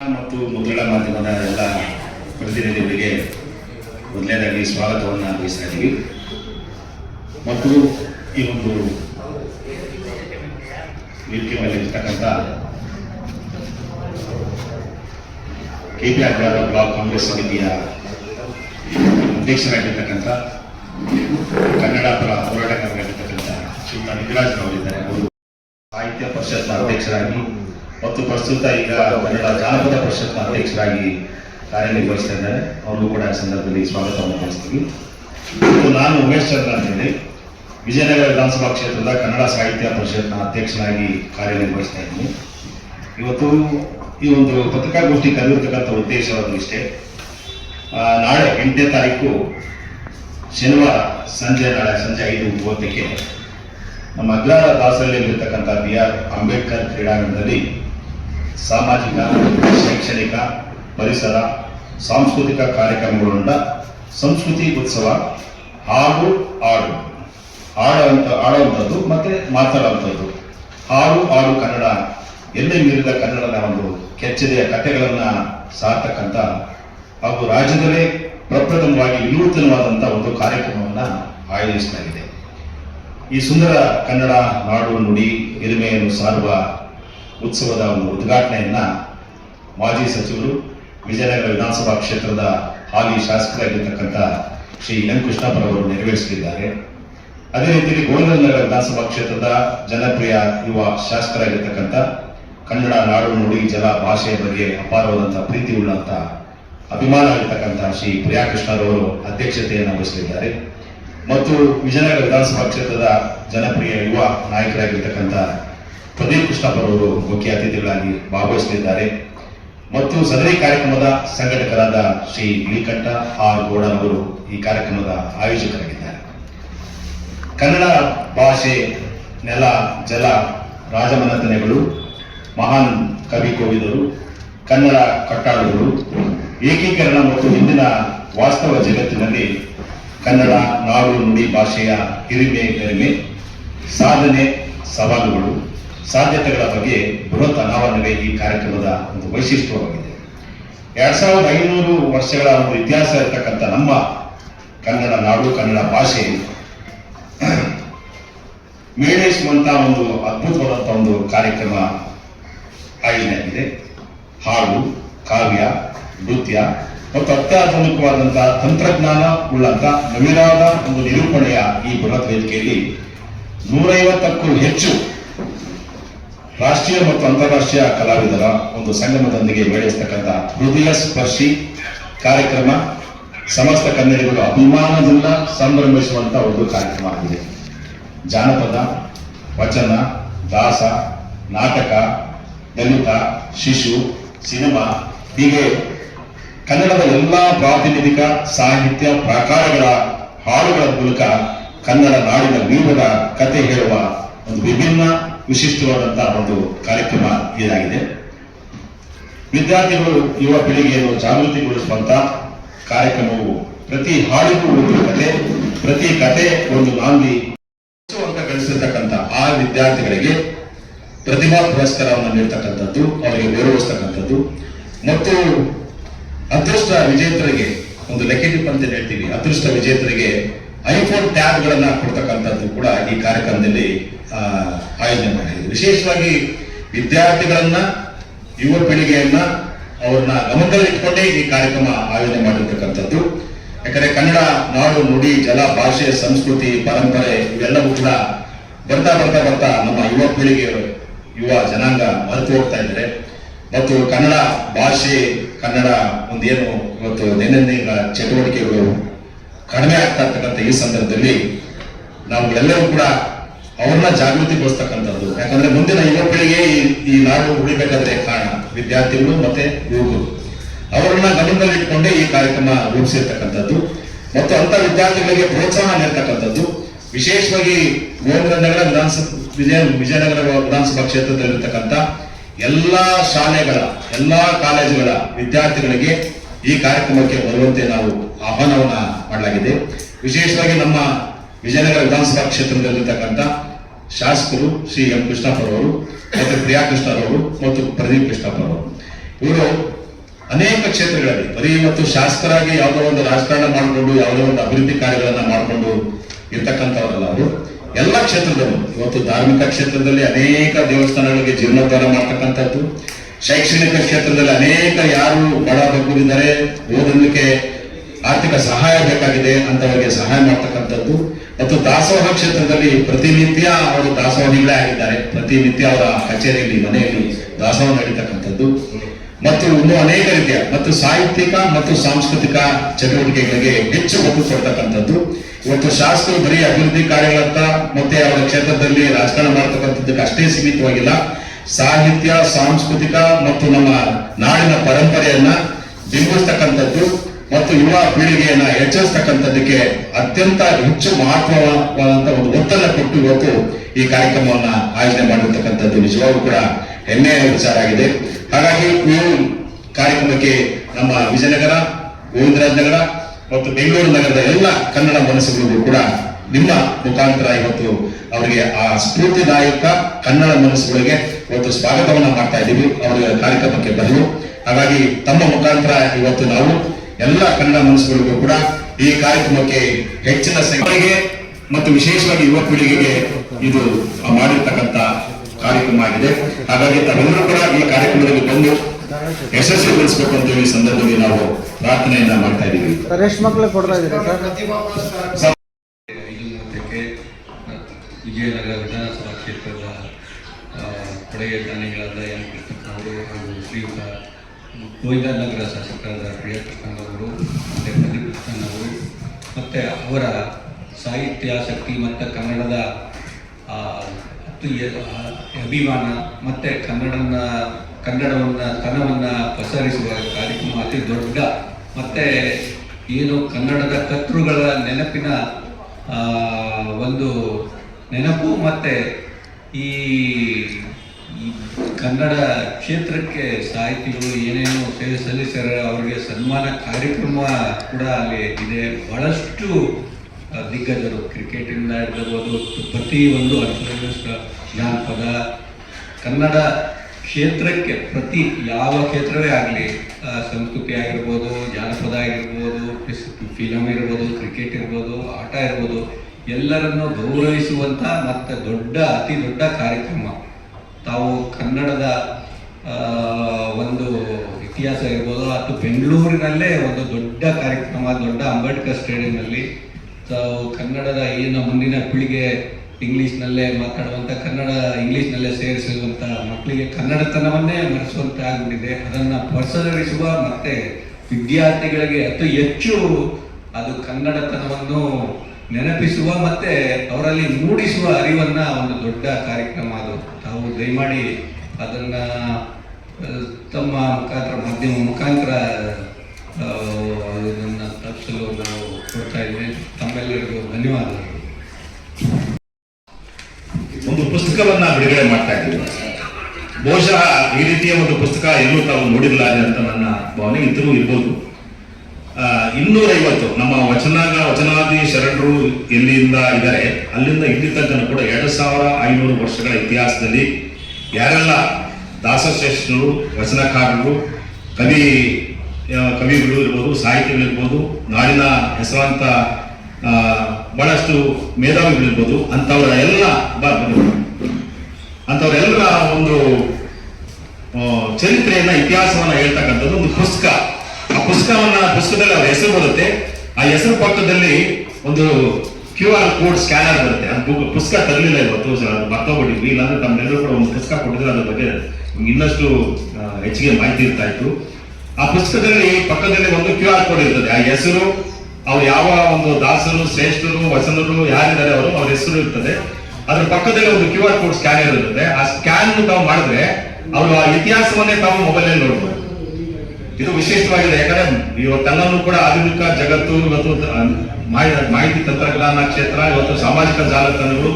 ಮತ್ತು ಮುದ್ರಣ ಮಾಧ್ಯಮದ ಎಲ್ಲ ಪ್ರತಿನಿಧಿಗಳಿಗೆ ಮೊದಲನೇದಾಗಿ ಸ್ವಾಗತವನ್ನು ಬಯಸ್ತಾ ಇದ್ದೀವಿ. ಮತ್ತು ಈ ಒಂದು ವೇದಿಕೆ ಮೇಲೆ ಇರ್ತಕ್ಕಂಥ K P Agrahara block Congress ಸಮಿತಿಯ ಅಧ್ಯಕ್ಷರಾಗಿರ್ತಕ್ಕಂಥ ಕನ್ನಡ ಪರ ಹೋರಾಟಗಾರರಾಗಿರ್ತಕ್ಕಂಥ ಶ್ರೀಯುತ ಅವರಿದ್ದಾರೆ. ಅವರು ಸಾಹಿತ್ಯ ಪರಿಷತ್ನ ಅಧ್ಯಕ್ಷರಾಗಿ ಮತ್ತು ಪ್ರಸ್ತುತ ಈಗ ಕನ್ನಡ ಜಾನಪದ ಪರಿಷತ್ನ ಅಧ್ಯಕ್ಷರಾಗಿ ಕಾರ್ಯನಿರ್ವಹಿಸ್ತಾ ಇದ್ದಾರೆ. ಅವ್ರಿಗೂ ಕೂಡ ಈ ಸಂದರ್ಭದಲ್ಲಿ ಸ್ವಾಗತವನ್ನು ಕಳಿಸ್ತೀವಿ ನಾನು ಉಮೇಶ್ ಚಂದ್ರ ಅಂತೇಳಿ ವಿಜಯನಗರ ವಿಧಾನಸಭಾ ಕ್ಷೇತ್ರದ ಕನ್ನಡ ಸಾಹಿತ್ಯ ಪರಿಷತ್ನ ಅಧ್ಯಕ್ಷರಾಗಿ ಕಾರ್ಯನಿರ್ವಹಿಸ್ತಾ ಇದ್ದೀನಿ. ಇವತ್ತು ಈ ಒಂದು ಪತ್ರಿಕಾಗೋಷ್ಠಿ ಕರೆದಿರ್ತಕ್ಕಂಥ ಆ, ನಾಳೆ ಎಂಟನೇ ತಾರೀಕು ಶನಿವಾರ ಸಂಜೆ ನಾಳೆ ಸಂಜೆ ಐದು ಮೂವತ್ತಕ್ಕೆ ನಮ್ಮ ಅಗ್ರಹಾರ ದಾಸರಲ್ಲಿರ್ತಕ್ಕಂಥ ಬಿ ಆರ್ ಅಂಬೇಡ್ಕರ್ ಕ್ರೀಡಾಂಗಣದಲ್ಲಿ ಸಾಮಾಜಿಕ, ಶೈಕ್ಷಣಿಕ ಪರಿಸರ, ಸಾಂಸ್ಕೃತಿಕ ಕಾರ್ಯಕ್ರಮಗಳನ್ನ ಸಂಸ್ಕೃತಿ ಉತ್ಸವ, ಹಾಡು ಹಾಡು. ಆಡುವಂಥ ಆಡುವಂಥದ್ದು ಮತ್ತೆ ಮಾತಾಡುವಂಥದ್ದು. ಹಾಡು ಆಡು ಕನ್ನಡ, ಎಲ್ಲೇ ಮೀರಿದ ಕನ್ನಡದ ಒಂದು ಕೆಚ್ಚದೆಯ ಕಥೆಗಳನ್ನು ಸಾರ್ತಕ್ಕಂಥ ಹಾಗೂ ರಾಜ್ಯದಲ್ಲೇ ಪ್ರಪ್ರಥಮವಾಗಿ ವಿನೂತನವಾದಂಥ ಒಂದು ಕಾರ್ಯಕ್ರಮವನ್ನು ಆಯೋಜಿಸಲಾಗಿದೆ. ಈ ಸುಂದರ ಕನ್ನಡ ನಾಡು ನುಡಿ ಹಿರಿಮೆಯನ್ನು ಸಾರುವ ಉತ್ಸವದ ಒಂದು ಉದ್ಘಾಟನೆಯನ್ನ ಮಾಜಿ ಸಚಿವರು ವಿಜಯನಗರ ವಿಧಾನಸಭಾ ಕ್ಷೇತ್ರದ ಹಾಲಿ ಶಾಸಕರಾಗಿರ್ತಕ್ಕಂಥ ಶ್ರೀ ಎನ್ ಕೃಷ್ಣಪ್ಪರವರು ನೆರವೇರಿಸಲಿದ್ದಾರೆ. ಅದೇ ರೀತಿಯಲ್ಲಿ ಗೋವಿಂದನಗರ ವಿಧಾನಸಭಾ ಕ್ಷೇತ್ರದ ಜನಪ್ರಿಯ ಯುವ ಶಾಸಕರಾಗಿರ್ತಕ್ಕಂಥ ಕನ್ನಡ ನಾಡು ನುಡಿ ಜಲ ಭಾಷೆಯ ಬಗ್ಗೆ ಅಪಾರವಾದಂತಹ ಪ್ರೀತಿ ಉಳ್ಳಂತ ಅಭಿಮಾನ ಆಗಿರ್ತಕ್ಕಂಥ ಶ್ರೀ ಪ್ರಿಯಾ ಕೃಷ್ಣರವರು ಅಧ್ಯಕ್ಷತೆಯನ್ನು ವಹಿಸಲಿದ್ದಾರೆ. ಮತ್ತು ವಿಜಯನಗರ ವಿಧಾನಸಭಾ ಕ್ಷೇತ್ರದ ಜನಪ್ರಿಯ ಯುವ ನಾಯಕರಾಗಿರ್ತಕ್ಕಂಥ ಪ್ರದೀಪ್ ಕೃಷ್ಣಪ್ಪರವರು ಮುಖ್ಯ ಅತಿಥಿಗಳಾಗಿ ಭಾಗವಹಿಸಲಿದ್ದಾರೆ. ಮತ್ತು ಸದರಿ ಕಾರ್ಯಕ್ರಮದ ಸಂಘಟಕರಾದ ಶ್ರೀ ಬಿಳಿಕಂಠ ಆರ್ ಗೌಡನವರು ಈ ಕಾರ್ಯಕ್ರಮದ ಆಯೋಜಕರಾಗಿದ್ದಾರೆ. ಕನ್ನಡ ಭಾಷೆ ನೆಲ, ಜಲ, ರಾಜಮನೆತನೆಗಳು, ಮಹಾನ್ ಕವಿ ಕೋವಿದರು, ಕನ್ನಡ ಕಟ್ಟಾಳುಗಳು, ಏಕೀಕರಣ ಮತ್ತು ಇಂದಿನ ವಾಸ್ತವ ಜಗತ್ತಿನಲ್ಲಿ ಕನ್ನಡ ನಾಡು ನುಡಿ ಭಾಷೆಯ ಹಿರಿಮೆ, ಕಡಿಮೆ, ಸಾಧನೆ ಸವಾಲುಗಳು ಸಾಧ್ಯತೆಗಳ ಬಗ್ಗೆ ಬೃಹತ್ ಅನಾವರಣವೇ ಈ ಕಾರ್ಯಕ್ರಮದ ಒಂದು ವೈಶಿಷ್ಟ್ಯವಾಗಿದೆ. ಎರಡ್ ಸಾವಿರದ ಐನೂರು ವರ್ಷಗಳ ಒಂದು ಇತಿಹಾಸ ಇರತಕ್ಕಂಥ ನಮ್ಮ ಕನ್ನಡ ನಾಡು, ಕನ್ನಡ ಭಾಷೆ ಮೇಳೈಸುವಂತ ಒಂದು ಅದ್ಭುತವಾದಂಥ ಒಂದು ಕಾರ್ಯಕ್ರಮ ಆಯೋಜನೆಯಾಗಿದೆ. ಹಾಡು, ಕಾವ್ಯ, ನೃತ್ಯ ಮತ್ತು ಅತ್ಯಾಧುನಿಕವಾದಂತಹ ತಂತ್ರಜ್ಞಾನ ಉಳ್ಳಂತ ನವೀನಾದ ಒಂದು ನಿರೂಪಣೆಯ ಈ ಬೃಹತ್ ವೇದಿಕೆಯಲ್ಲಿ ನೂರೈವತ್ತಕ್ಕೂ ಹೆಚ್ಚು ರಾಷ್ಟ್ರೀಯ ಮತ್ತು ಅಂತಾರಾಷ್ಟ್ರೀಯ ಕಲಾವಿದರ ಒಂದು ಸಂಗಮದೊಂದಿಗೆ ಬೆಳೆಸ್ತಕ್ಕಂಥ ಹೃದಯ ಸ್ಪರ್ಶಿ ಕಾರ್ಯಕ್ರಮ ಸಮಸ್ತ ಕನ್ನಡಿಗರು ಅಭಿಮಾನದಿಂದ ಸಂಭ್ರಮಿಸುವಂತ ಒಂದು ಕಾರ್ಯಕ್ರಮ ಆಗಿದೆ. ಜಾನಪದ, ವಚನ, ದಾಸ, ನಾಟಕ, ದಲಿತ, ಶಿಶು, ಸಿನಿಮಾ, ಹೀಗೆ ಕನ್ನಡದ ಎಲ್ಲ ಪ್ರಾತಿನಿಧಿಕ ಸಾಹಿತ್ಯ ಪ್ರಕಾರಗಳ ಹಾಡುಗಳ ಮೂಲಕ ಕನ್ನಡ ನಾಡಿನ ವೀರದ ಕತೆ ಹೇಳುವ ಒಂದು ವಿಭಿನ್ನ ವಿಶಿಷ್ಟವಾದಂತಹ ಒಂದು ಕಾರ್ಯಕ್ರಮ ಇದಾಗಿದೆ. ವಿದ್ಯಾರ್ಥಿಗಳು, ಯುವ ಪೀಳಿಗೆಯನ್ನು ಜಾಗೃತಿಗೊಳಿಸುವಂತ ಕಾರ್ಯಕ್ರಮವು ಪ್ರತಿ ಹಾಡಿಗೂ ಒಂದು ಕತೆ, ಪ್ರತಿ ಕತೆ ಒಂದು ನಾಂದಿ. ಅಂತ ಗಳಿಸಿರ್ತಕ್ಕಂಥ ಆ ವಿದ್ಯಾರ್ಥಿಗಳಿಗೆ ಪ್ರತಿಭಾ ಪುರಸ್ಕಾರವನ್ನು ನೀಡ್ತಕ್ಕಂಥದ್ದು, ಅವರಿಗೆ ಗೌರವಿಸ್ತಕ್ಕಂಥದ್ದು. ಮತ್ತು ಅದೃಷ್ಟ ವಿಜೇತರಿಗೆ ಒಂದು ಲೆಕ್ಕಿಟಿಪ್ ಅಂತ ಹೇಳ್ತೀವಿ. ಅದೃಷ್ಟ ವಿಜೇತರಿಗೆ ಐಫೋನ್ ಟ್ಯಾಬ್ಗಳನ್ನ ಕೊಡ್ತಕ್ಕಂಥದ್ದು ಕೂಡ ಈ ಕಾರ್ಯಕ್ರಮದಲ್ಲಿ ಆಯೋಜನೆ ಮಾಡಿದೆ ವಿಶೇಷವಾಗಿ ವಿದ್ಯಾರ್ಥಿಗಳನ್ನ, ಯುವ ಪೀಳಿಗೆಯನ್ನ ಅವ್ರನ್ನ ಗಮನದಲ್ಲಿ ಇಟ್ಕೊಂಡೇ ಈ ಕಾರ್ಯಕ್ರಮ ಆಯೋಜನೆ ಮಾಡಿರ್ತಕ್ಕಂಥದ್ದು. ಯಾಕಂದ್ರೆ ಕನ್ನಡ ನಾಡು, ನುಡಿ, ಜಲ, ಭಾಷೆ, ಸಂಸ್ಕೃತಿ, ಪರಂಪರೆ ಇವೆಲ್ಲವೂ ಕೂಡ ಬರ್ತಾ ಬರ್ತಾ ಬರ್ತಾ ನಮ್ಮ ಯುವ ಪೀಳಿಗೆಯವರು ಯುವ ಜನಾಂಗ ಮರೆತು ಹೋಗ್ತಾ ಇದ್ದಾರೆ. ಮತ್ತು ಕನ್ನಡ ಭಾಷೆ, ಕನ್ನಡ ಒಂದೇನು ಇವತ್ತು ದೈನಂದಿನ ಚಟುವಟಿಕೆಗಳು ಕಡಿಮೆ ಆಗ್ತಾ ಇರ್ತಕ್ಕಂಥ ಈ ಸಂದರ್ಭದಲ್ಲಿ ನಾವು ಎಲ್ಲರೂ ಕೂಡ ಅವ್ರನ್ನ ಜಾಗೃತಿಗೊಳಿಸ್ತಕ್ಕಂಥದ್ದು ಯಾಕಂದ್ರೆ ಮುಂದಿನ ಯುವ ಪೀಳಿಗೆ ಈ- ನಾವು ಉಳಿಬೇಕಾದ್ರೆ ಕಾರಣ. ವಿದ್ಯಾರ್ಥಿಗಳು ಮತ್ತೆ ಯುವಕರು. ಅವರನ್ನ ಗಮನದಲ್ಲಿಟ್ಕೊಂಡೇ ಈ ಕಾರ್ಯಕ್ರಮ ರೂಪಿಸಿರ್ತಕ್ಕಂಥದ್ದು. ಮತ್ತು ಅಂತ ವಿದ್ಯಾರ್ಥಿಗಳಿಗೆ ಪ್ರೋತ್ಸಾಹ ನೀಡ್ತಕ್ಕಂಥದ್ದು. ವಿಶೇಷವಾಗಿ ಗೋವಿಂದನಗರ ವಿಧಾನಸಭಾ ವಿಜಯ, ವಿಜಯನಗರ ವಿಧಾನಸಭಾ ಕ್ಷೇತ್ರದಲ್ಲಿರ್ತಕ್ಕಂಥ ಎಲ್ಲ ಶಾಲೆಗಳ, ಎಲ್ಲಾ ಕಾಲೇಜುಗಳ ವಿದ್ಯಾರ್ಥಿಗಳಿಗೆ ಈ ಕಾರ್ಯಕ್ರಮಕ್ಕೆ ಬರುವಂತೆ ನಾವು ಆಹ್ವಾನವನ್ನ ಮಾಡಲಾಗಿದೆ. ವಿಶೇಷವಾಗಿ ನಮ್ಮ ವಿಜಯನಗರ ವಿಧಾನಸಭಾ ಕ್ಷೇತ್ರದಲ್ಲಿರ್ತಕ್ಕಂಥ ಶಾಸಕರು ಶ್ರೀ ಎಂ ಕೃಷ್ಣಪ್ಪರವರು ಮತ್ತು ಪ್ರಿಯಾ ಕೃಷ್ಣರವರು ಮತ್ತು ಪ್ರದೀಪ್ ಕೃಷ್ಣಪ್ಪರವರು ಇವರು ಅನೇಕ ಕ್ಷೇತ್ರಗಳಲ್ಲಿ, ಬರೀ ಮತ್ತು ಶಾಸಕರಾಗಿ ಯಾವುದೋ ಒಂದು ರಾಜಕಾರಣ ಮಾಡಿಕೊಂಡು, ಯಾವುದೋ ಒಂದು ಅಭಿವೃದ್ಧಿ ಕಾರ್ಯಗಳನ್ನ ಮಾಡಿಕೊಂಡು ಇರ್ತಕ್ಕಂಥವರಲ್ಲ ಅವರು. ಎಲ್ಲ ಕ್ಷೇತ್ರದಲ್ಲೂ, ಇವತ್ತು ಧಾರ್ಮಿಕ ಕ್ಷೇತ್ರದಲ್ಲಿ ಅನೇಕ ದೇವಸ್ಥಾನಗಳಿಗೆ ಜೀರ್ಣೋದ್ಧಾರ ಮಾಡ್ತಕ್ಕಂಥದ್ದು. ಶೈಕ್ಷಣಿಕ ಕ್ಷೇತ್ರದಲ್ಲಿ ಅನೇಕ ಯಾರು ಬಡ ಇದ್ದಾರೆ ಓದಲಿಕ್ಕೆ ಆರ್ಥಿಕ ಸಹಾಯ ಬೇಕಾಗಿದೆ ಅಂತವರಿಗೆ ಸಹಾಯ ಮಾಡ್ತಕ್ಕಂಥದ್ದು. ಮತ್ತು ದಾಸೋಹ ಕ್ಷೇತ್ರದಲ್ಲಿ ಪ್ರತಿನಿತ್ಯ ಅವರು ದಾಸೋಹಿಗಳೇ ಆಗಿದ್ದಾರೆ. ಪ್ರತಿನಿತ್ಯ ಅವರ ಕಚೇರಿಯಲ್ಲಿ, ಮನೆಯಲ್ಲಿ ದಾಸೋಹ ನಡೀತಕ್ಕಂಥದ್ದು. ಮತ್ತು ಇನ್ನೂ ಅನೇಕ ರೀತಿಯ, ಮತ್ತು ಸಾಹಿತ್ಯಿಕ ಮತ್ತು ಸಾಂಸ್ಕೃತಿಕ ಚಟುವಟಿಕೆಗಳಿಗೆ ಹೆಚ್ಚು ಒತ್ತು ಕೊಡ್ತಕ್ಕಂಥದ್ದು. ಇವತ್ತು ಶಾಸಕರು ಬರೀ ಅಭಿವೃದ್ಧಿ ಕಾರ್ಯಗಳಂತ ಮತ್ತೆ ಅವರ ಕ್ಷೇತ್ರದಲ್ಲಿ ರಾಜಕಾರಣ ಮಾಡ್ತಕ್ಕಂಥದ್ದಕ್ಕೆ ಅಷ್ಟೇ ಸೀಮಿತವಾಗಿಲ್ಲ. ಸಾಹಿತ್ಯ, ಸಾಂಸ್ಕೃತಿಕ ಮತ್ತು ನಮ್ಮ ನಾಡಿನ ಪರಂಪರೆಯನ್ನ ಬಿಂಬಿಸ್ತಕ್ಕಂಥದ್ದು. ಮತ್ತು ಯುವ ಪೀಳಿಗೆಯನ್ನ ಹೆಚ್ಚಿಸ್ತಕ್ಕಂಥದ್ದಕ್ಕೆ ಅತ್ಯಂತ ಹೆಚ್ಚು ಮಹತ್ವವಾದಂತ ಒಂದು ಒತ್ತನ್ನ ಕೊಟ್ಟು ಇವತ್ತು ಈ ಕಾರ್ಯಕ್ರಮವನ್ನ ಆಯೋಜನೆ ಮಾಡಿರ್ತಕ್ಕಂಥದ್ದು. ನಿಜವಾಗೂ ಕೂಡ ಹೆಮ್ಮೆಯ ವಿಚಾರ ಆಗಿದೆ. ಹಾಗಾಗಿ ಈ ಕಾರ್ಯಕ್ರಮಕ್ಕೆ ನಮ್ಮ ವಿಜಯನಗರ ಗೋವಿಂದರಾಜ್ ನಗರ ಮತ್ತು ಬೆಂಗಳೂರು ನಗರದ ಎಲ್ಲ ಕನ್ನಡ ಮನಸ್ಸುಗಳಿಗೂ ಕೂಡ ನಿಮ್ಮ ಮುಖಾಂತರ ಇವತ್ತು ಅವರಿಗೆ ಆ ಸ್ಫೂರ್ತಿದಾಯಕ ಕನ್ನಡ ಮನಸ್ಸುಗಳಿಗೆ ಇವತ್ತು ಸ್ವಾಗತವನ್ನ ಮಾಡ್ತಾ ಇದ್ದೀವಿ. ಅವರ ಕಾರ್ಯಕ್ರಮಕ್ಕೆ ಬರಲು. ಹಾಗಾಗಿ ತಮ್ಮ ಮುಖಾಂತರ ಇವತ್ತು ನಾವು ಎಲ್ಲ ಕನ್ನಡ ಮನಸ್ಸುಗಳಿಗೂ ಕೂಡ ಈ ಕಾರ್ಯಕ್ರಮಕ್ಕೆ ಹೆಚ್ಚಿನ ಸಂಖ್ಯೆಗೆ ಮತ್ತು ವಿಶೇಷವಾಗಿ ಯುವ ಪೀಳಿಗೆಗೆ ಇದು ಮಾಡಿರ್ತಕ್ಕಂಥ ಕಾರ್ಯಕ್ರಮ ಆಗಿದೆ. ಹಾಗಾಗಿ ತಾವೆಲ್ಲರೂ ಕೂಡ ಈ ಕಾರ್ಯಕ್ರಮದಲ್ಲಿ ಬಂದು ಯಶಸ್ವಿಗೊಳಿಸಬೇಕು ಅಂತ ಹೇಳಿ ಸಂದರ್ಭದಲ್ಲಿ ನಾವು ಪ್ರಾರ್ಥನೆಯನ್ನ ಮಾಡ್ತಾ ಇದ್ದೀವಿ. ವಿಜಯನಗರ ವಿಧಾನಸಭಾ ಕ್ಷೇತ್ರದ ಕೊಡುಗೆ ದಾನಿಗಳಾದ ಎನ್. ಕೃಷ್ಣಪ್ಪನವರು ಹಾಗೂ ಶ್ರೀಯುತ ಗೋವಿಂದನಗರ ಶಾಸಕರಾದ ಪ್ರಿಯಕೃಷ್ಣನವರು ಮತ್ತು ಕೃಷ್ಣನವರು, ಮತ್ತು ಅವರ ಸಾಹಿತ್ಯಾಸಕ್ತಿ ಮತ್ತು ಕನ್ನಡದ ಅಭಿಮಾನ, ಮತ್ತು ಕನ್ನಡನ ಕನ್ನಡವನ್ನು, ತನವನ್ನು ಪಸರಿಸುವ ಕಾರ್ಯಕ್ರಮ ಅತಿ ದೊಡ್ಡ, ಮತ್ತು ಏನು ಕನ್ನಡದ ಕರ್ತೃಗಳ ನೆನಪಿನ ಒಂದು ನೆನಪು, ಮತ್ತು ಈ ಕನ್ನಡ ಕ್ಷೇತ್ರಕ್ಕೆ ಸಾಹಿತಿಗಳು ಏನೇನು ಸೇವೆ ಸಲ್ಲಿಸ್ಯಾರ, ಅವರಿಗೆ ಸನ್ಮಾನ ಕಾರ್ಯಕ್ರಮ ಕೂಡ ಅಲ್ಲಿ ಇದೆ. ಬಹಳಷ್ಟು ದಿಗ್ಗಜರು, ಕ್ರಿಕೆಟಿಂದ ಇರಬಹುದು ಪ್ರತಿಯೊಂದು ಅರ್ಥ ಜಾನಪದ, ಕನ್ನಡ ಕ್ಷೇತ್ರಕ್ಕೆ ಪ್ರತಿ ಯಾವ ಕ್ಷೇತ್ರವೇ ಆಗಲಿ ಸಂಸ್ಕೃತಿ ಆಗಿರ್ಬೋದು, ಜಾನಪದ ಆಗಿರ್ಬೋದು ಫಿಲಮ್ ಇರ್ಬೋದು, ಕ್ರಿಕೆಟ್ ಇರ್ಬೋದು, ಆಟ ಇರ್ಬೋದು, ಎಲ್ಲರನ್ನು ಗೌರವಿಸುವಂಥ ಮತ್ತು ದೊಡ್ಡ, ಅತಿ ದೊಡ್ಡ ಕಾರ್ಯಕ್ರಮ. ತಾವು ಕನ್ನಡದ ಒಂದು ಇತಿಹಾಸ ಇರ್ಬೋದು, ಅಥವಾ ಬೆಂಗಳೂರಿನಲ್ಲೇ ಒಂದು ದೊಡ್ಡ ಕಾರ್ಯಕ್ರಮ, ದೊಡ್ಡ ಅಂಬೇಡ್ಕರ್ ಸ್ಟೇಡಿಯಂನಲ್ಲಿ ತಾವು ಕನ್ನಡದ ಏನು ಮುಂದಿನ ಪೀಳಿಗೆ ಇಂಗ್ಲೀಷ್ನಲ್ಲೇ ಮಾತಾಡುವಂಥ ಕನ್ನಡ ಇಂಗ್ಲೀಷ್ನಲ್ಲೇ ಸೇರಿಸುವಂಥ ಮಕ್ಕಳಿಗೆ ಕನ್ನಡತನವನ್ನೇ ಮರೆಸುವಂತೆ ಆಗಿಬಿಟ್ಟಿದೆ. ಅದನ್ನು ಪ್ರಸರಿಸುವ ಮತ್ತು ವಿದ್ಯಾರ್ಥಿಗಳಿಗೆ ಅತಿ ಹೆಚ್ಚು ಅದು ಕನ್ನಡತನವನ್ನು ನೆನಪಿಸುವ ಮತ್ತೆ ಅವರಲ್ಲಿ ಮೂಡಿಸುವ ಅರಿವನ್ನು ಒಂದು ದೊಡ್ಡ ಕಾರ್ಯಕ್ರಮ ಅದು. ದಯಮಾಡಿ ಅದನ್ನ ತಮ್ಮ ಮುಖಾಂತರ, ಮಾಧ್ಯಮ ಮುಖಾಂತರ ಇದನ್ನು ತಪ್ಪಿಸಲು ನಾವು ಕೊಡ್ತಾ ಇದ್ದೇವೆ. ತಮ್ಮೆಲ್ಲರಿಗೂ ಧನ್ಯವಾದಗಳು. ಒಂದು ಪುಸ್ತಕವನ್ನ ಬಿಡುಗಡೆ ಮಾಡ್ತಾ ಇದ್ದೀವಿ. ಬಹುಶಃ ಈ ರೀತಿಯ ಒಂದು ಪುಸ್ತಕ ಎಲ್ಲೂ ತಾವು ನೋಡಿಲ್ಲ ಅಂತ ನನ್ನ ಭಾವನೆ. ಇದ್ರೂ ಇರ್ಬೋದು. ಇನ್ನೂರೈವತ್ತು, ನಮ್ಮ ವಚನಾಗ, ವಚನಾದಿ ಶರಣರು ಎಲ್ಲಿಂದ ಇದ್ದಾರೆ? ಅಲ್ಲಿಂದ ಇಲ್ಲಿ ತನಕ ಕೂಡ ಎರಡು ಸಾವಿರ ಐನೂರು ವರ್ಷಗಳ ಇತಿಹಾಸದಲ್ಲಿ ಯಾರೆಲ್ಲ ದಾಸಶ್ರೇಷ್ಠರು ರಚನಾಕಾರರು, ಕವಿ ಕವಿಗಳು ಇರ್ಬೋದು ಸಾಹಿತಿಗಳಿರ್ಬೋದು ನಾಡಿನ ಹೆಸರಾಂತ ಬಹಳಷ್ಟು ಮೇಧಾವಿಗಳಿರ್ಬೋದು ಅಂಥವರ ಎಲ್ಲ ಅಂಥವರೆಲ್ಲರ ಒಂದು ಚರಿತ್ರೆಯನ್ನ, ಇತಿಹಾಸವನ್ನ ಹೇಳ್ತಕ್ಕಂಥದ್ದು ಒಂದು ಪುಸ್ತಕ. ಆ ಪುಸ್ತಕವನ್ನ ಪುಸ್ತಕದಲ್ಲಿ ಅವರ ಹೆಸರು ಬರುತ್ತೆ. ಆ ಹೆಸರು ಪಕ್ಕದಲ್ಲಿ ಒಂದು ಕ್ಯೂ ಆರ್ ಕೋಡ್ ಸ್ಕ್ಯಾನರ್ ಬರುತ್ತೆ ಅದು ಪುಸ್ತಕ ತರಲಿಲ್ಲ ಇವತ್ತು ಅದು ಮರ್ತೋಗ್ಬಿಟ್ಟಿದ್ವಿ ಇಲ್ಲಾಂದ್ರೆ ತಮ್ಮೆಲ್ಲರೂ ಕೂಡ ಒಂದು ಪುಸ್ತಕ ಕೊಟ್ಟಿದ್ರೆ, ಅದ್ರ ಬಗ್ಗೆ ಇನ್ನಷ್ಟು ಹೆಚ್ಚಿಗೆ ಮಾಹಿತಿ ಇರ್ತಾ ಇತ್ತು ಆ ಪುಸ್ತಕದಲ್ಲಿ ಪಕ್ಕದಲ್ಲಿ ಒಂದು ಕ್ಯೂ ಆರ್ ಕೋಡ್ ಇರ್ತದೆ. ಆ ಹೆಸರು, ಅವ್ರು ಯಾವ ಒಂದು ದಾಸರು, ಶ್ರೇಷ್ಠರು ವಸನರು ಯಾರಿದ್ದಾರೆ ಅವರು, ಅವ್ರ ಹೆಸರು ಇರ್ತದೆ. ಅದ್ರ ಪಕ್ಕದಲ್ಲಿ ಒಂದು ಕ್ಯೂ ಆರ್ ಕೋಡ್ ಸ್ಕ್ಯಾನರ್ ಇರುತ್ತೆ ಆ ಸ್ಕ್ಯಾನ್ ತಾವು ಮಾಡಿದ್ರೆ, ಅವರು ಆ ಇತಿಹಾಸವನ್ನೇ ತಾವು ಮೊಬೈಲ್ ನೋಡ್ಬೋದು. ಇದು ವಿಶೇಷವಾಗಿದೆ, ಯಾಕಂದ್ರೆ ಇವತ್ತೆಲ್ಲರೂ ಕೂಡ ಆಧುನಿಕ ಜಗತ್ತು ಇವತ್ತು ಮಾಹಿತಿ ತಂತ್ರಜ್ಞಾನ ಕ್ಷೇತ್ರ, ಇವತ್ತು ಸಾಮಾಜಿಕ ಜಾಲತಾಣಗಳು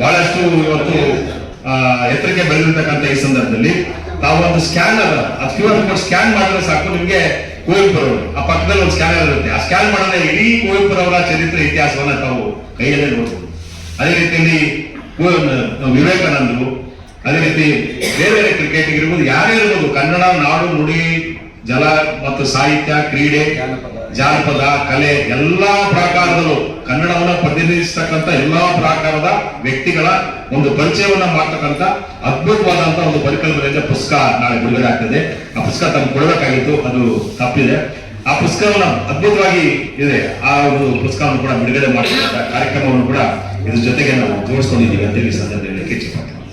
ಬಹಳಷ್ಟು ಇವತ್ತು ಎತ್ತರಕ್ಕೆ ಬೆಳೆದಿರ್ತಕ್ಕಂಥ ಈ ಸಂದರ್ಭದಲ್ಲಿ. ತಾವು ಒಂದು ಸ್ಕ್ಯಾನರ್, ಆ ಕ್ಯೂ ಆರ್ ಕೋಡ್ ಸ್ಕ್ಯಾನ್ ಮಾಡಿದ್ರೆ ಸಾಕು, ನಿಮ್ಗೆ ಕುವೆಂಪುರವರು ಆ ಪಕ್ಕದಲ್ಲಿ ಒಂದು ಸ್ಕ್ಯಾನರ್ ಇರುತ್ತೆ. ಆ ಸ್ಕ್ಯಾನ್ ಮಾಡಿದ್ರೆ ಇಡೀ ಕುವೆಂಪುರವರ ಚರಿತ್ರೆ, ಇತಿಹಾಸವನ್ನ ತಾವು ಕೈಯಲ್ಲೇ ನೋಡ್ಬೋದು. ಅದೇ ರೀತಿಯಲ್ಲಿ ವಿವೇಕಾನಂದರು, ಅದೇ ರೀತಿ ಬೇರೆ ಬೇರೆ ಕ್ರಿಕೆಟ್ ಇರ್ಬೋದು ಯಾರೇ ಇರ್ಬೋದು, ಕನ್ನಡ, ನಾಡು, ನುಡಿ ಜಲ ಮತ್ತು ಸಾಹಿತ್ಯ, ಕ್ರೀಡೆ, ಜಾನಪದ, ಕಲೆ ಎಲ್ಲಾ ಪ್ರಕಾರದಲ್ಲೂ ಕನ್ನಡವನ್ನು ಪ್ರತಿನಿಧಿಸ್ತಕ್ಕಂಥ ಎಲ್ಲಾ ಪ್ರಕಾರದ ವ್ಯಕ್ತಿಗಳ ಒಂದು ಪರಿಚಯವನ್ನ ಮಾಡ್ತಕ್ಕಂಥ ಅದ್ಭುತವಾದಂತ ಒಂದು ಪರಿಕಲ್ಪನೆಯಿಂದ ಪುಸ್ತಕ ನಾಳೆ ಬಿಡುಗಡೆ ಆಗ್ತದೆ. ಆ ಪುಸ್ತಕ ತಮ್ಗೆ ಕೊಡಬೇಕಾಗಿತ್ತು, ಅದು ತಪ್ಪಿದೆ. ಆ ಪುಸ್ತಕವನ್ನ ಅದ್ಭುತವಾಗಿ ಇದೆ. ಆ ಒಂದು ಪುಸ್ತಕವನ್ನು ಕೂಡ ಬಿಡುಗಡೆ ಮಾಡಿದಂತ ಕಾರ್ಯಕ್ರಮವನ್ನು ಕೂಡ ಇದ್ರ ಜೊತೆಗೆ ನಾವು ತೋರಿಸ್ಕೊಂಡಿದ್ದೀವಿ ಅಂತ ಹೇಳಿ ಸಂದರ್ಭದಲ್ಲಿ ಮಾಡಿಲ್ಲ.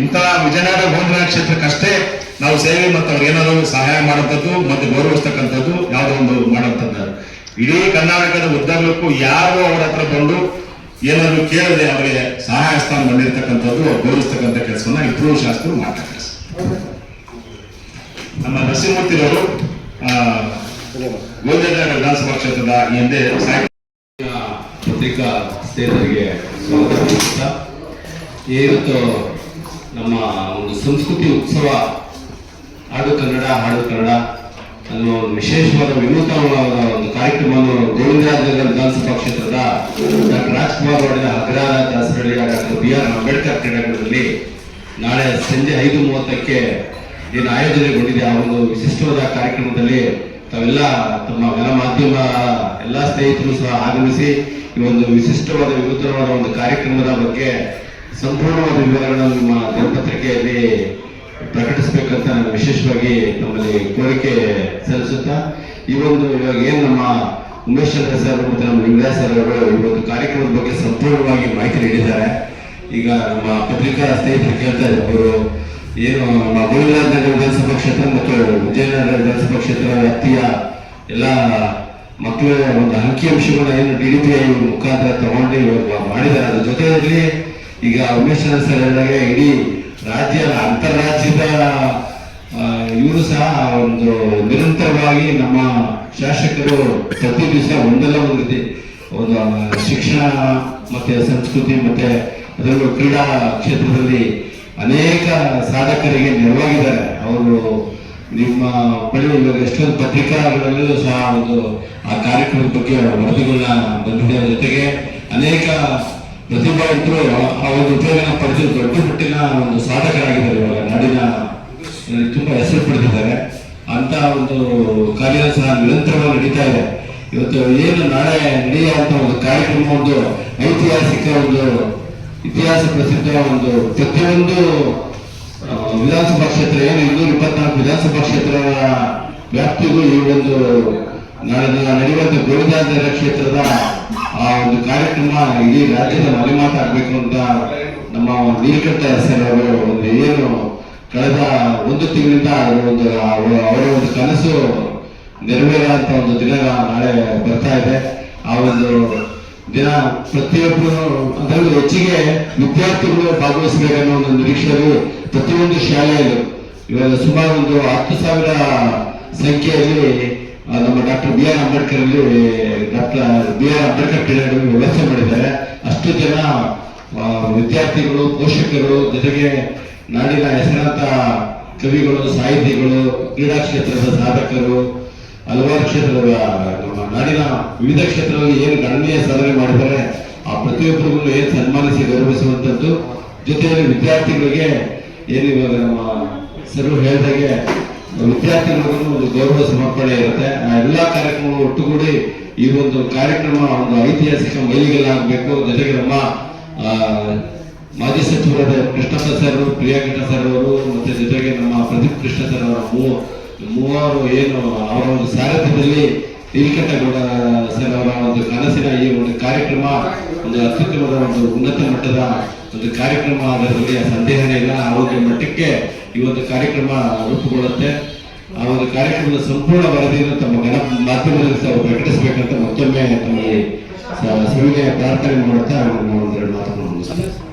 ಇಂತಹ ವಿಜಯನಗರ ಗೋಂದಿನ ಕ್ಷೇತ್ರಕ್ಕಷ್ಟೇ ನಾವು ಸೇವೆ ಮತ್ತು ಏನಾದರೂ ಸಹಾಯ ಮಾಡುವಂಥದ್ದು ಮತ್ತು ಗೌರವಿಸ್ತಕ್ಕಂಥದ್ದು ಯಾವುದೋ ಒಂದು ಮಾಡುವಂಥದ್ದು. ಇಡೀ ಕರ್ನಾಟಕದ ಉದ್ದಗಲಕ್ಕೂ ಯಾರು ಅವರ ಹತ್ರ ಬಂದು ಏನಾದರೂ ಕೇಳದೆ ಅವರಿಗೆ ಸಹಾಯ ಸ್ಥಾನ ಬಂದಿರತಕ್ಕಂಥದ್ದು ಗೌರವಿಸ್ತಕ್ಕಂಥ ಕೆಲಸವನ್ನು ಇಬ್ಬರು ಶಾಸಕರು ಮಾಡ್ತಾರೆ. ನಮ್ಮ ನರಸಿಂಹಮೂರ್ತಿರವರು ಗೋಂದ್ರ ವಿಧಾನಸಭಾ ಕ್ಷೇತ್ರದ ಹಿಂದೆ ಪತ್ರಿಕಾ ಸ್ನೇಹಿತರಿಗೆ ಸ್ವಾಗತ ಇವತ್ತು ನಮ್ಮ ಒಂದು ಸಂಸ್ಕೃತಿ ಉತ್ಸವ ಹಾಡು ಕನ್ನಡ ಹಾಡು ಕನ್ನಡ ಅನ್ನುವ ಒಂದು ವಿಶೇಷವಾದ ವಿನೂತನವಾದ ಒಂದು ಕಾರ್ಯಕ್ರಮವನ್ನು ಗೋವಿಂದರಾಜನಗರ ವಿಧಾನಸಭಾ ಕ್ಷೇತ್ರದ ಡಾಕ್ಟರ್ ರಾಜ್ಕುಮಾರ್ ವಾರ್ಡಿನ ಅಗ್ರಹಾರ ದಾಸರಳ್ಳಿಯ ಡಾಕ್ಟರ್ ಬಿ ಆರ್ ಅಂಬೇಡ್ಕರ್ ಕ್ರೀಡಾಂಗಣದಲ್ಲಿ ನಾಳೆ ಸಂಜೆ ಐದು ಮೂವತ್ತಕ್ಕೆ ಏನು ಆಯೋಜನೆಗೊಂಡಿದೆ ಆ ಒಂದು ವಿಶಿಷ್ಟವಾದ ಕಾರ್ಯಕ್ರಮದಲ್ಲಿ ತಾವೆಲ್ಲ ತಮ್ಮ ಗಣ ಮಾಧ್ಯಮ, ಎಲ್ಲ ಸ್ನೇಹಿತರು ಸಹ ಆಗಮಿಸಿ ಈ ಒಂದು ವಿಶಿಷ್ಟವಾದ ವಿನೂತನವಾದ ಒಂದು ಕಾರ್ಯಕ್ರಮದ ಬಗ್ಗೆ ಸಂಪೂರ್ಣವಾದ ವಿವರಗಳನ್ನು ನಿಮ್ಮ ದಿನಪತ್ರಿಕೆಯಲ್ಲಿ ಪ್ರಕಟಿಸಬೇಕಂತ ನಾನು ವಿಶೇಷವಾಗಿ ನಮ್ಮಲ್ಲಿ ಕೋರಿಕೆ ಸಲ್ಲಿಸುತ್ತಾ, ಈ ಒಂದು ಇವಾಗ ಏನು ನಮ್ಮ ಉಮೇಶ್ ಚಂದ್ರ ಸರ್ ಮತ್ತು ನಮ್ಮ ಲಿಂಗರಾಜ್ ಸರ್ ಅವರು ಈ ಒಂದು ಕಾರ್ಯಕ್ರಮದ ಬಗ್ಗೆ ಸಂಪೂರ್ಣವಾಗಿ ಮಾಹಿತಿ ನೀಡಿದ್ದಾರೆ. ಈಗ ನಮ್ಮ ಪತ್ರಿಕಾ ಸ್ನೇಹಿತರು ಕೇಳ್ತಾ ಇದ್ದಾರೆ ಏನು ನಮ್ಮ ಗೋವಿಂದನಗರ ವಿಧಾನಸಭಾ ಕ್ಷೇತ್ರ ಮತ್ತು ವಿಜಯನಗರ ವಿಧಾನಸಭಾ ಕ್ಷೇತ್ರ ವ್ಯಾಪ್ತಿಯ ಎಲ್ಲ ಮಕ್ಕಳ ಒಂದು ಅಂಕಿಅಂಶಗಳನ್ನ ಏನು ಡಿ ಡಿ ಪಿ ಐ ಮುಖಾಂತರ ತಗೊಂಡು ಮಾಡಿದ್ದಾರೆ. ಅದ್ರ ಜೊತೆಯಲ್ಲಿ ಈಗ ಉಮೇಶ್ ಚಂದ್ರ ಸರ್ ಹೇಳಿದಾಗ ಇಡೀ ರಾಜ್ಯ ಅಂತಾರಾಜ್ಯದ ಇವರು ಸಹ ಒಂದು ನಿರಂತರವಾಗಿ ನಮ್ಮ ಶಾಸಕರು ಪ್ರತಿ ದಿವಸ ಒಂದಲ್ಲ ಒಂದು ರೀತಿ ಒಂದು ಶಿಕ್ಷಣ ಮತ್ತೆ ಸಂಸ್ಕೃತಿ ಮತ್ತೆ ಅದರಲ್ಲೂ ಕ್ರೀಡಾ ಕ್ಷೇತ್ರದಲ್ಲಿ ಅನೇಕ ಸಾಧಕರಿಗೆ ನೆರವಾಗಿದ್ದಾರೆ. ಅವರು ನಿಮ್ಮ ಬಳಿ ಇವಾಗ ಎಷ್ಟೊಂದು ಪತ್ರಿಕಾಗಳಲ್ಲೂ ಸಹ ಒಂದು ಆ ಕಾರ್ಯಕ್ರಮದ ಬಗ್ಗೆ ವರದಿಗಳನ್ನ ಬಂದಿದೆ. ಜೊತೆಗೆ ಅನೇಕ ಪ್ರತಿಭಾವಂತರು ಇದ್ರು ಒಂದು ಉಪಯೋಗನ ಪಡೆದು ದೊಡ್ಡ ಮಟ್ಟಿನ ಒಂದು ಸಾಧಕರಾಗಿದ್ದಾರೆ ಇವಾಗ. ನಾಡಿನ ತುಂಬಾ ಹೆಸರು ಪಡೆದಿದ್ದಾರೆ. ಅಂತ ಒಂದು ಕಾರ್ಯ ಸಹ ನಿರಂತರವಾಗಿ ನಡೀತಾ ಇದೆ. ಇವತ್ತು ಏನು ನಾಳೆ ನಡೆಯುವಂತ ಒಂದು ಕಾರ್ಯಕ್ರಮ ಒಂದು ಐತಿಹಾಸಿಕ ಒಂದು ಇತಿಹಾಸ ಪ್ರಸಿದ್ಧ ಒಂದು ಪ್ರತಿಯೊಂದು ವಿಧಾನಸಭಾ ಕ್ಷೇತ್ರ ಏನು ಇನ್ನೂರ ಇಪ್ಪತ್ನಾಲ್ಕು ವಿಧಾನಸಭಾ ಕ್ಷೇತ್ರ ವ್ಯಾಪ್ತಿಗೂ ಈ ಒಂದು ನಡೆಯುವಂತ ಗೋವಿಂದಾಚಾರ್ಯ ಕ್ಷೇತ್ರದ ಆ ಒಂದು ಕಾರ್ಯಕ್ರಮ ಇಡೀ ರಾಜ್ಯದ ಮನೆಮಾತಾಗಬೇಕು ಅಂತ ನಮ್ಮ ನೀಲಕಂಠ ಸರ್ ಅವರು ಒಂದು ಏನು ಕಳೆದ ಒಂದು ತಿಂಗಳಿಂದ ಒಂದು ಅವರ ಒಂದು ಕನಸು ನೆರವೇರುವಂತ ಒಂದು ದಿನ ನಾಳೆ ಬರ್ತಾ ಇದೆ. ಆ ಒಂದು ದಿನ ಪ್ರತಿಯೊಬ್ಬರು ಅದರಲ್ಲೂ ಹೆಚ್ಚಿಗೆ ವಿದ್ಯಾರ್ಥಿಗಳು ಭಾಗವಹಿಸಬೇಕನ್ನೋ ಒಂದು ನಿರೀಕ್ಷೆಯಲ್ಲಿ ಪ್ರತಿಯೊಂದು ಶಾಲೆಯಲ್ಲೂ ಇವಾಗ ಸುಮಾರು ಒಂದು ಹತ್ತು ಸಾವಿರ ಸಂಖ್ಯೆಯಲ್ಲಿ ನಮ್ಮ ಡಾಕ್ಟರ್ ಬಿ ಆರ್ ಅಂಬೇಡ್ಕರ್ ಅಲ್ಲಿ ಡಾಕ್ಟರ್ ಬಿ ಆರ್ ಅಂಬೇಡ್ಕರ್ ಕ್ರೀಡೆಗಳಿಗೆ ವ್ಯವಸ್ಥೆ ಮಾಡಿದ್ದಾರೆ. ಅಷ್ಟು ಜನ ವಿದ್ಯಾರ್ಥಿಗಳು, ಪೋಷಕರು ಜೊತೆಗೆ ನಾಡಿನ ಹೆಸರಾಂತ ಕವಿಗಳು, ಸಾಹಿತಿಗಳು, ಕ್ರೀಡಾ ಕ್ಷೇತ್ರದ ಸಾಧಕರು, ಹಲವಾರು ಕ್ಷೇತ್ರದ ನಾಡಿನ ವಿವಿಧ ಕ್ಷೇತ್ರಗಳಲ್ಲಿ ಏನು ಗಣನೀಯ ಸಾಧನೆ ಮಾಡಿದ್ದಾರೆ, ಆ ಪ್ರತಿಯೊಬ್ಬರಿಗೂ ಏನು ಸನ್ಮಾನಿಸಿ ಗೌರವಿಸುವಂತದ್ದು. ಜೊತೆಯಲ್ಲಿ ವಿದ್ಯಾರ್ಥಿಗಳಿಗೆ ಏನು ನಮ್ಮ ಸರ್ವ ಹೇಳಿದಾಗೆ ವಿದ್ಯಾರ್ಥಿಗಳಿಗೂ ಒಂದು ಗೌರವ ಸಮರ್ಪಣೆ ಇರುತ್ತೆ. ಆ ಎಲ್ಲಾ ಕಾರ್ಯಕ್ರಮಗಳು ಒಟ್ಟುಗೂಡಿ ಈ ಒಂದು ಕಾರ್ಯಕ್ರಮ, ಒಂದು ಐತಿಹಾಸಿಕ ಮೈಲಿಗಲ್ಲಾಗಬೇಕು. ಜೊತೆಗೆ ನಮ್ಮ ಮಾಜಿ ಸಚಿವರಾದ ಕೃಷ್ಣಪ್ಪ ಸರ್ ಪ್ರಿಯಾಂಕಟ ಸರ್ ಅವರು, ಮತ್ತೆ ಜೊತೆಗೆ ನಮ್ಮ ಪ್ರದೀಪ್ ಕೃಷ್ಣ ಸರ್ ಅವರ ಮೂವರು ಏನು ಅವರ ಒಂದು ಸಾರಥ್ಯದಲ್ಲಿ ನೀಲಕಂಠಗೌಡ ಸರ್ ಅವರ ಒಂದು ಕನಸಿನ ಈ ಒಂದು ಕಾರ್ಯಕ್ರಮ, ಒಂದು ಅತ್ಯುತ್ತಮದ ಒಂದು ಉನ್ನತ ಮಟ್ಟದ ಒಂದು ಕಾರ್ಯಕ್ರಮ ಅದರಲ್ಲಿ ಸಂದೇಹನೇ ಇಲ್ಲ. ಆರೋಗ್ಯ ಮಟ್ಟಕ್ಕೆ ಈ ಒಂದು ಕಾರ್ಯಕ್ರಮ ರೂಪುಗೊಳ್ಳುತ್ತೆ. ಆ ಒಂದು ಕಾರ್ಯಕ್ರಮದ ಸಂಪೂರ್ಣ ವರದಿಯನ್ನು ತಮ್ಮ ಗಣ ಮಾಧ್ಯಮದಲ್ಲಿ ತಾವು ಪ್ರಕಟಿಸಬೇಕಂತ ಮತ್ತೊಮ್ಮೆ ತಮ್ಮಲ್ಲಿ ಸ- ಸವಿನಯ ಪ್ರಾರ್ಥನೆ ಮಾಡುತ್ತಾ ನಾನು ಒಂದೆರಡು ಮಾತನ್ನು ಮುಗಿಸ್ತೇನೆ.